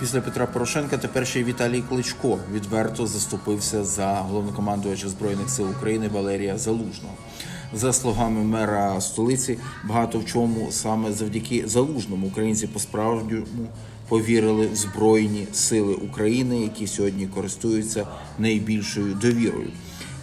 Після Петра Порошенка тепер ще й Віталій Кличко відверто заступився за головнокомандувача збройних сил України Валерія Залужного. За словами мера столиці, багато в чому саме завдяки залужному українці по-справжньому повірили в збройні сили України, які сьогодні користуються найбільшою довірою.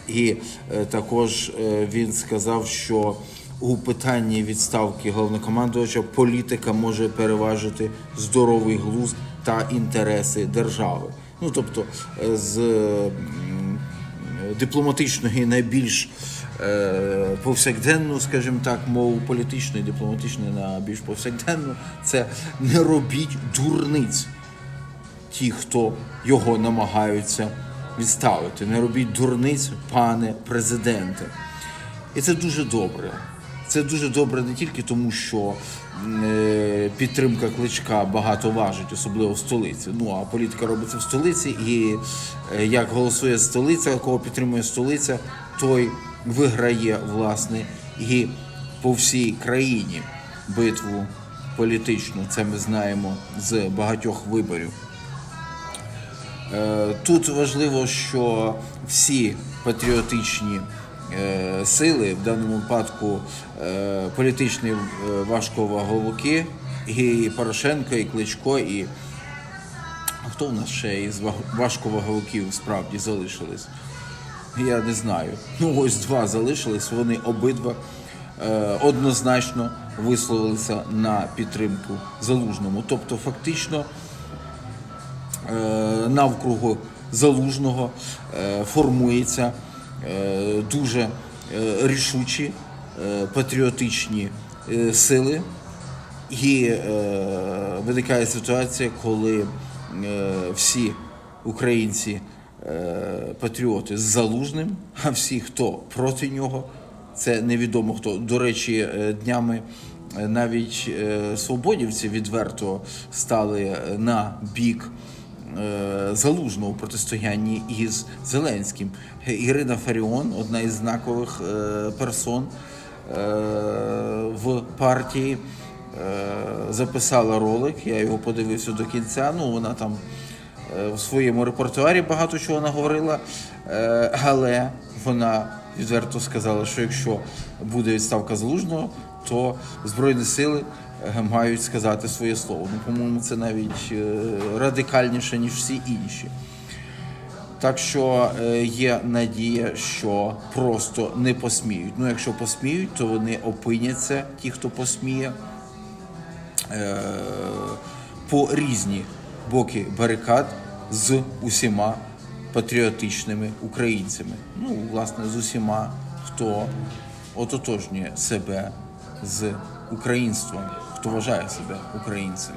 І е, також е, він сказав, що у питанні відставки головнокомандувача політика може переважити здоровий глузд та інтереси держави. Ну тобто, е, з дипломатичної найбільш е, повсякденну, скажімо так, мову політичної, дипломатичної на більш повсякденну, це не робіть дурниць ті, хто його намагаються відставити. Не робіть дурниць, пане президенте. І це дуже добре. Це дуже добре не тільки тому, що е, підтримка кличка багато важить, особливо в столиці. Ну а політика робиться в столиці, і е, як голосує столиця, кого підтримує столиця, той виграє власне і по всій країні битву політичну. Це ми знаємо з багатьох виборів. Е, Тут важливо, що всі патріотичні сили, в даному випадку е, політичні е, важковаговики, і Порошенко, і Кличко, і хто в нас ще із ваг- важковаговиків справді залишились? Я не знаю. Ну ось два залишились. Вони обидва е, однозначно висловилися на підтримку залужному. Тобто, фактично, е, навкругу залужного е, формується е, дуже е, рішучі е, патріотичні е, сили, і е, виникає ситуація, коли е, всі українці е, патріоти з залужним, а всі, хто проти нього, це невідомо хто. До речі, е, днями е, навіть е, свободівці відверто стали е, на бік е, залужного протистоянні із Зеленським. Е, Ірина Фаріон, одна із знакових е, персон е, в партії, е, записала ролик. Я його подивився до кінця. Ну, вона там е, в своєму репертуарі багато чого наговорила, е, але вона відверто сказала, що якщо буде відставка залужного, то Збройні сили е, мають сказати своє слово. Ну, по-моєму, це навіть радикальніше, ніж всі інші. Так що є надія, що просто не посміють. Ну, якщо посміють, то вони опиняться, ті, хто посміє, по різні боки барикад з усіма патріотичними українцями. Ну, власне, з усіма, хто ототожнює себе з українством, хто вважає себе українцем.